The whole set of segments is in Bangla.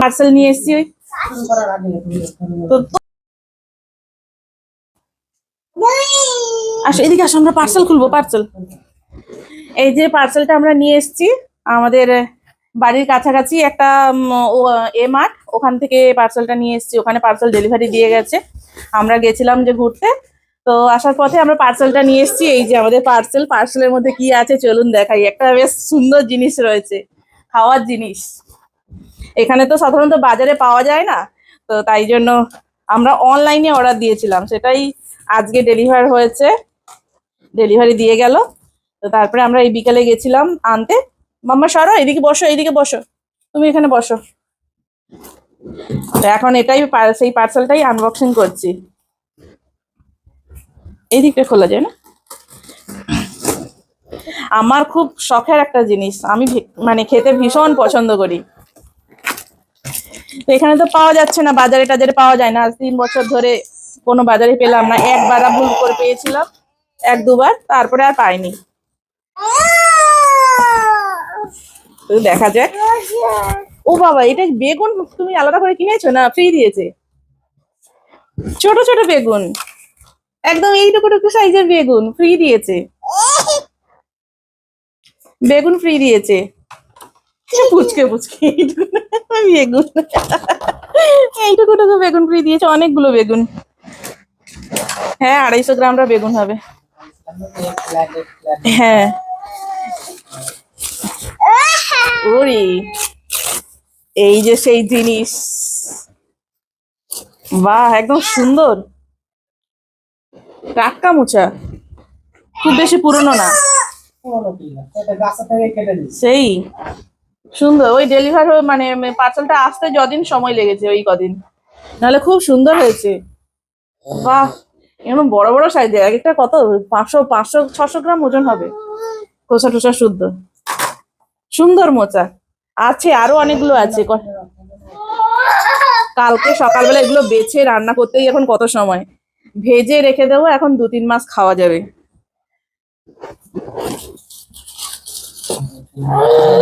পার্সেল নিয়ে এসেছি তো- আসো, এদিকে আসো, আমরা পার্সেল খুলবো, পার্সেল। এই যে পার্সেলটা আমরা নিয়ে এসেছি, আমাদের বাড়ির কাছাকাছি একটা এ মার্ট, ওখান থেকে পার্সেলটা নিয়ে এসেছি, ওখানে পার্সেল ডেলিভারি দিয়ে গেছে। আমরা গেছিলাম যে ঘুরতে, তো আসার পথে আমরা পার্সেলটা নিয়ে এসেছি, এই যে আমাদের পার্সেল, পার্সেলের মধ্যে কি আছে চলুন দেখাই, একটা বেশ সুন্দর জিনিস রয়েছে, খাওয়ার জিনিস। এখানে তো সাধারণত বাজারে পাওয়া যায় না, তো তাই জন্য আমরা অনলাইনে অর্ডার দিয়েছিলাম। সেটাই আজকে ডেলিভার হয়েছে। ডেলিভারি দিয়ে গেল। তো তারপরে আমরা এই বিকেলে গেছিলাম আনতে। মাম্মা, সরো, এদিকে বসো এইদিকে বসো। তুমি এখানে বসো। তো এখন এটাই সেই পার্সেলটাই আনবক্সিং করছি। এই দিকটা খোলা যায় না? আমার খুব শখের একটা জিনিস। আমি মানে খেতে ভীষণ পছন্দ করি। তো এখানে তো পাওয়া যাচ্ছে না, বাজারে টাজারে পাওয়া যায় না। তিন বছর ধরে কোনো বাজারে পেলাম না। একবার ভুল করে পেয়েছিলাম, এক দুবার, তারপরে আর পাইনি। দেখা যাক। ও বাবা, এটা বেগুন তুমি আলাদা করে কিনেছো না ফ্রি দিয়েছে? ছোট ছোট বেগুন। একদম এইটুকুটুকু সাইজের বেগুন, ফ্রি দিয়েছে। বেগুন ফ্রি দিয়েছে। পুচকে পুচকে বেগুন। এইটুকুটুকু বেগুন ফ্রি দিয়েছে অনেকগুলো বেগুন। হ্যাঁ আড়াইশো গ্রামটা বেগুন হবে। হ্যাঁ। ওরে এই যে সেই জিনিস। বাহ একদম সুন্দর। টাটকা মোচা। খুব বেশি পুরনো না। সেই। সুন্দর, ওই ডেলিভার মানে পার্সেলটা আসতে যদিন সময় লেগেছে ওই কদিন। নাহলে খুব সুন্দর হয়েছে। বাহ, এরকম বড় বড় সাইজে এক একটা কত? পাঁচশো পাঁচশো, ছশো গ্রাম ওজন হবে। খোসা টোসা শুদ্ধ। সুন্দর মোচা। আছে, আরও অনেকগুলো আছে। কালকে সকালবেলা এগুলো বেছে রান্না করতেই এখন কত সময়? ভেজে রেখে দেবো, এখন দু তিন মাস খাওয়া যাবে।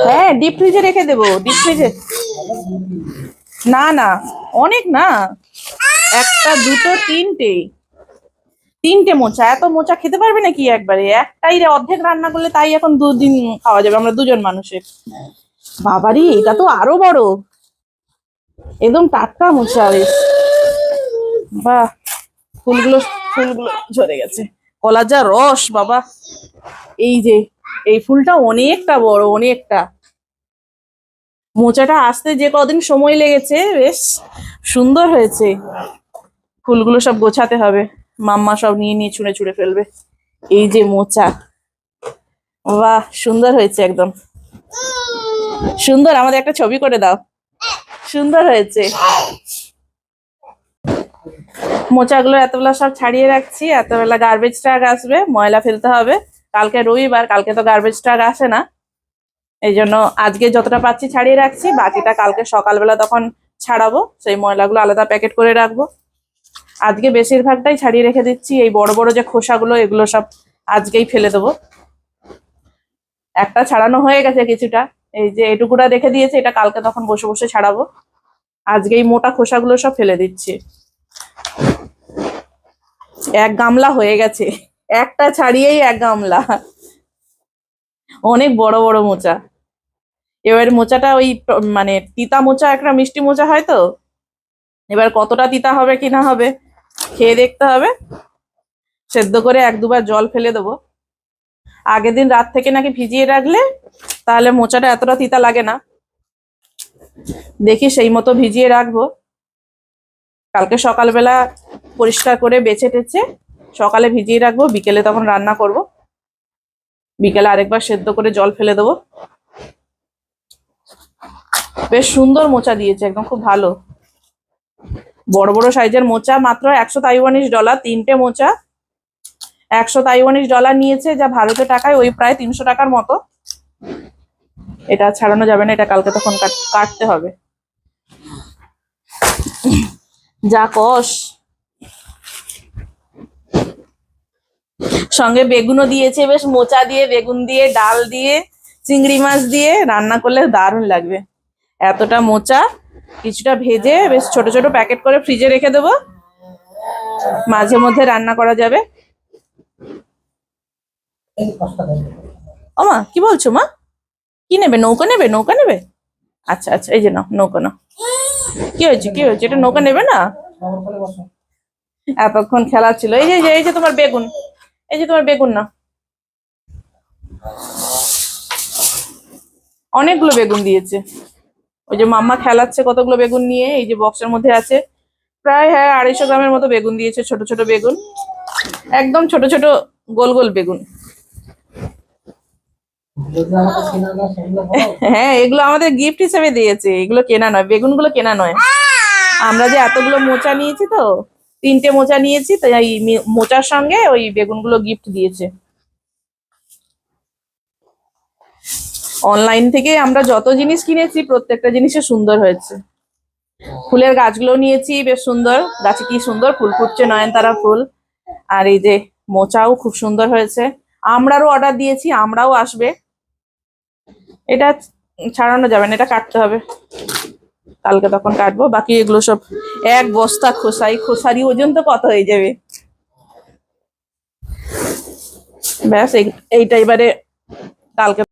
হ্যাঁ ডিপ ফ্রিজে রেখে দেবো ডিপ ফ্রিজে না না, অনেক না। একটা, দুটো, তিনটে। তিনটে মোচা, এত মোচা খেতে পারবে নাকি একবারে? একটাই রে, অর্ধেক রান্না করলে তাই এখন দুদিন খাওয়া যাবে, আমরা দুজন মানুষের। বাবারি, এটা তো আরও বড়। একদম টাটকা মোচা বেশ বাহ, ফুলগুলো ফুলগুলো ঝরে গেছে। কলার যা রস, বাবা। এই যে এই ফুলটা অনেকটা বড়, অনেকটা। মোচাটা আসতে যে কদিন সময় লেগেছে, বেশ সুন্দর হয়েছে। ফুলগুলো সব গোছাতে হবে। মাম্মা সব নিয়ে নিয়ে ছুঁড়ে ছুঁড়ে ফেলবে। এই যে মোচা। বাহ, সুন্দর হয়েছে একদম। সুন্দর, আমাদের একটা ছবি করে দাও। সুন্দর হয়েছে। মোচাগুলো এতবেলা সব ছাড়িয়ে রাখছি এতবেলা গার্বেজ ট্রাক আসবে, ময়লা ফেলতে হবে। কালকে রবিবার, কালকে তো গার্বেজ ট্রাক আসে না। এই জন্য আজকে যতটা পাচ্ছি ছাড়িয়ে রাখছি, বাকিটা কালকে সকালবেলা তখন ছাড়াবো, সেই ময়লাগুলো আলাদা প্যাকেট করে রাখব। আজকে বেশিরভাগটাই ছাড়িয়ে রেখে দিচ্ছি, এই বড় বড় যে খোসাগুলো, এগুলো সব আজকেই ফেলে দেবো। একটা ছাড়ানো হয়ে গেছে কিছুটা, এই যে এটুকুটা রেখে দিয়েছে, এটা কালকে তখন বসে বসে ছাড়াবো। আজকে এই মোটা খোসাগুলো সব ফেলে দিচ্ছি। এক গামলা হয়ে গেছে। একটা ছাড়িয়েই এক গামলা। অনেক বড় বড় মোচা। এবার মোচাটা ওই মানে তিতা মোচা, একটা মিষ্টি মোচা হয় তো? এবার কতটা তিতা হবে কি না হবে খেয়ে দেখতে হবে। সেদ্ধ করে এক দুবার জল ফেলে দেবো। আগের দিন রাত থেকে নাকি ভিজিয়ে রাখলে তাহলে মোচাটা এতটা তিতা লাগে না। দেখি সেই মতো ভিজিয়ে রাখব। কালকে সকালবেলা পরিষ্কার করে বেছে টেছে সকালে ভিজিয়ে রাখব, বিকেলে তখন রান্না করব। বিকেলে আরেকবার সেদ্ধ করে জল ফেলে দেবো। বেশ সুন্দর মোচা দিয়েছে, একদম খুব ভালো। বড় বড় সাইজের মোচা, মাত্র একশো তাইওয়ানিশ ডলার, তিনটে মোচা। একশো তাইওয়ানিশ ডলার নিয়েছে, যা ভারতের টাকায় ওই প্রায় তিনশো টাকার মতো। এটা ছাড়ানো যাবে না, এটা কালকে তখন কাটতে হবে। যা কষ। সঙ্গে বেগুনও দিয়েছে, বেশ মোচা দিয়ে, বেগুন দিয়ে, ডাল দিয়ে, চিংড়ি মাছ দিয়ে, রান্না করলে দারুণ লাগবে। এতটা মোচা, কিছুটা ভেজে বেশ ছোট ছোট প্যাকেট করে ফ্রিজে রেখে দেবো। মাঝে মধ্যে রান্না করা যাবে। ও মা কি বলছো মা? কি নেবে? নৌকা নেবে? নৌকা নেবে? আচ্ছা আচ্ছা এই যে নাও, নৌকা নাও। কি হয়েছে কি হয়েছে? এটা নৌকা নেবে না? এতক্ষণ খেলা ছিল। এই যে এই যে তোমার বেগুন। এই যে তোমার বেগুন না। অনেকগুলো বেগুন দিয়েছে। ওই যে মাম্মা খেলাচ্ছে কতগুলো বেগুন নিয়ে, এই যে বক্সের মধ্যে আছে। প্রায় হ্যাঁ আড়াইশো গ্রামের মতো বেগুন দিয়েছে, ছোট ছোট বেগুন। একদম ছোট ছোট গোল গোল বেগুন। হ্যাঁ এগুলো আমাদের গিফট হিসেবে দিয়েছে। এগুলো কেনা নয়, বেগুনগুলো কেনা নয়। আমরা যে এতগুলো মোচা নিয়েছি তো তিনটে মোচা নিয়েছি তো এই মোচার সঙ্গে ওই বেগুনগুলো গিফট দিয়েছে। অনলাইন থেকে আমরা যত জিনিস কিনেছি, প্রত্যেকটা জিনিসই সুন্দর হয়েছে। ফুলের গাছগুলো নিয়েছি, বেশ সুন্দর। গাছে কি সুন্দর, ফুল ফুটছে নয়নতারা ফুল। আর এই যে মোচাও খুব সুন্দর হয়েছে। আমরারও অর্ডার দিয়েছি, আমরাও আসবে। এটা ছাড়ানো যাবে না, এটা কাটতে হবে। কালকে তখন কাটবো, বাকি এগুলো সব এক বস্তা খোসাই খোসারি ওজন তো কত হয়ে যাবে? ব্যাস, এই- এইটা এবারে কালকে